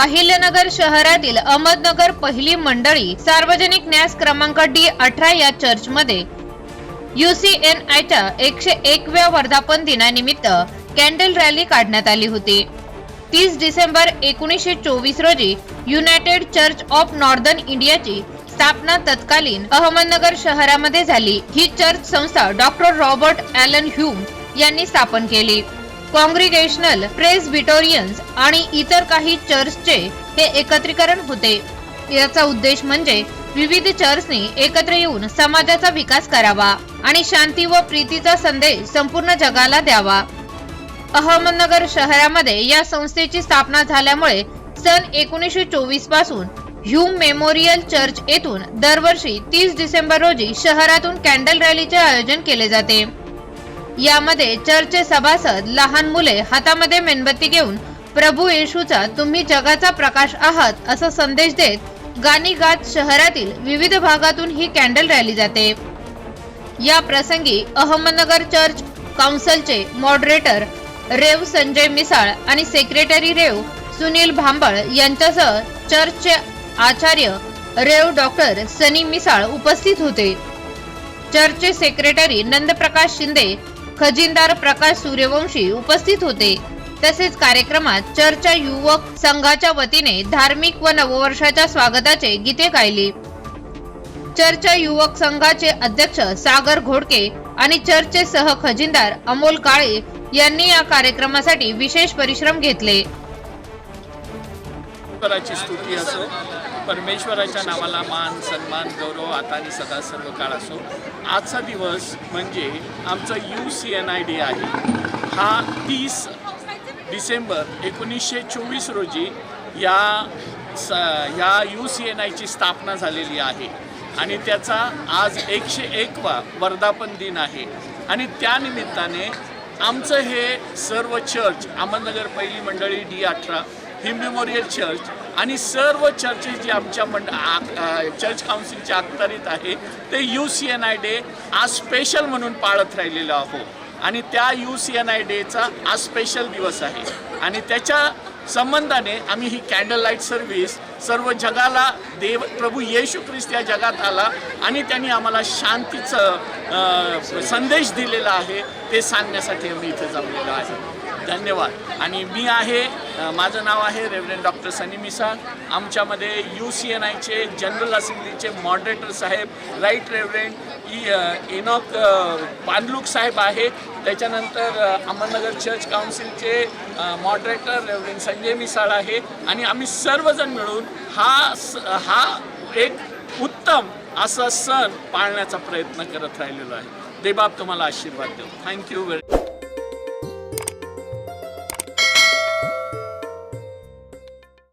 अहिल्यनगर शहरातील अहमदनगर पहिली मंडळी सार्वजनिक न्यास क्रमांक डी अठरा या चर्चमध्ये. युसीएनआयच्या एकशे एकव्या वर्धापन दिनानिमित्त कॅन्डल रॅली काढण्यात आली होती. तीस डिसेंबर एकोणीसशे चोवीस रोजी युनायटेड चर्च ऑफ नॉर्दर्न इंडियाची स्थापना तत्कालीन अहमदनगर शहरामध्ये झाली. ही चर्च संस्था डॉक्टर रॉबर्ट ॲलन ह्यूम यांनी स्थापन केली. कॉंग्रिगेशनल प्रेसबिटोरियन्स आणि इतर काही चर्चचे हे एकत्रीकरण होते. याचा उद्देश म्हणजे विविध चर्चनी एकत्र येऊन समाजाचा विकास करावा आणि शांती व प्रीतीचा संदेश संपूर्ण जगाला द्यावा. अहमदनगर शहरामध्ये या संस्थेची स्थापना झाल्यामुळे सन एकोणीसशे चोवीसपासून ह्यूम मेमोरियल चर्च येथून दरवर्षी तीस डिसेंबर रोजी शहरातून कॅन्डल रॅलीचे आयोजन केले जाते. यामध्ये चर्चचे सभासद लहान मुले हातामध्ये मेणबत्ती घेऊन प्रभू येशूचा तुम्ही जगाचा प्रकाश आहात असा संदेश देत गाणी गात शहरातील विविध भागातून ही कॅन्डल रॅली जाते. या प्रसंगी अहमदनगर चर्च काउन्सिलचे मॉडरेटर रेव संजय मिसाळ आणि सेक्रेटरी रेव सुनील भांबळ यांच्यासह चर्चचे आचार्य रेव डॉक्टर सनी मिसाळ उपस्थित होते. चर्चचे सेक्रेटरी नंदप्रकाश शिंदे खजिनदार प्रकाश सूर्यवंशी उपस्थित होते. तसेच कार्यक्रमात चर्चच्या युवक संघाच्या वतीने धार्मिक व नववर्षाच्या स्वागताचे गीते गायली. चर्चा युवक संघाचे अध्यक्ष सागर घोडके आणि चर्चचे सह खजिनदार अमोल काळे यांनी या कार्यक्रमासाठी विशेष परिश्रम घेतले. स्तुती असो. परमेश्वराच्या नावाला मान सन्मान गौरव आता आणि सदा सर्व काळ असो. आजचा दिवस म्हणजे आमचं U C N I D आहे. हा तीस डिसेंबर एकोणीसशे चोवीस रोजी या स ह्या यू सी एन आयची स्थापना झालेली आहे. आणि त्याचा आज एकशे एकवा वर्धापन दिन आहे. आणि त्यानिमित्ताने आमचं हे सर्व चर्च अहमदनगर पहिली मंडळी डी अठरा ही मेमोरियल चर्च आणि सर्व चर्चेस जे आमच्या मंड आ- चर्च काउन्सिलच्या अखत्यारीत आहे ते U C N I day आज स्पेशल म्हणून पाळत राहिलेलो आहोत. आणि त्या यू सी एन आय डेचा आज स्पेशल दिवस आहे. आणि त्याच्या संबंधाने आम्ही ही कॅन्डल लाइट सर्व्हिस सर्व जगाला देव प्रभू येशू ख्रिस्त या जगात आला आणि त्यांनी आम्हाला शांतीचं संदेश दिलेला आहे ते सांगण्यासाठी आम्ही इथे जमलेलो आहे. धन्यवाद. आणि मी आहे माझं नाव आहे रेव्हरेंड डॉक्टर सनी मिसाळ आमच्यामध्ये यू सी एन आयचे जनरल असेंब्लीचे मॉडरेटर साहेब right reverend E Enoch Pandluk साहेब आहे. त्याच्यानंतर अहमदनगर चर्च काउन्सिलचे मॉडरेटर रेव्हरेंड संजय मिसाळ आहे. आणि आम्ही सर्वजण मिळून हा स- हा एक उत्तम असा सण पाळण्याचा प्रयत्न करत राहिलेलो आहे. देबाब तुम्हाला आशीर्वाद देऊ. Thank you very